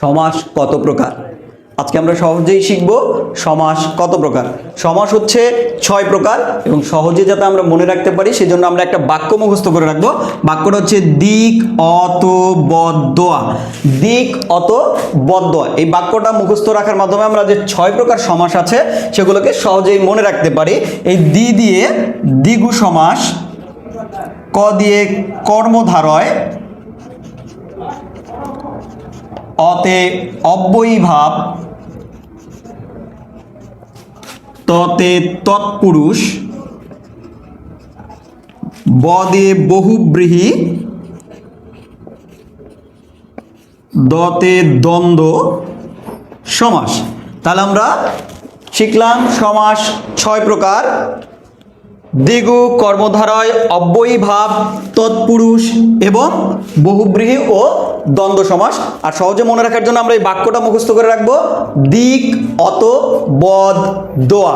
সমাস কত প্রকার? আজকে আমরা সহজেই শিখব সমাস কত প্রকার। সমাস হচ্ছে ছয় প্রকার এবং সহজে যাতে আমরা মনে রাখতে পারি, সেজন্য আমরা একটা বাক্য মুখস্থ করে রাখব। বাক্যটা হচ্ছে দিক, অত বদোয়া দিক, অত বদোয়া এই বাক্যটা মুখস্থ রাখার মাধ্যমে আমরা যে ছয় প্রকার সমাস আছে, সেগুলোকে সহজেই মনে রাখতে পারি। এই দি দিয়ে দ্বিগু সমাস, ক দিয়ে কর্মধারয় অতে অব্যয়ী ভাব ততে তৎপুরুষ, বদে বহুব্রীহি, দতে দ্বন্দ্ব, সমাস। তাহলে আমরা শিখলাম সমাস ছয় প্রকার। দিগু কর্মধারয় অব্যয়ী ভাব তৎপুরুষ এবং বহুব্রীহী ও দ্বন্দ্ব সমাস। আর সহজে মনে রাখার জন্য আমরা এই বাক্যটা মুখস্থ করে রাখব। দিক, অত, বদ, দোয়া।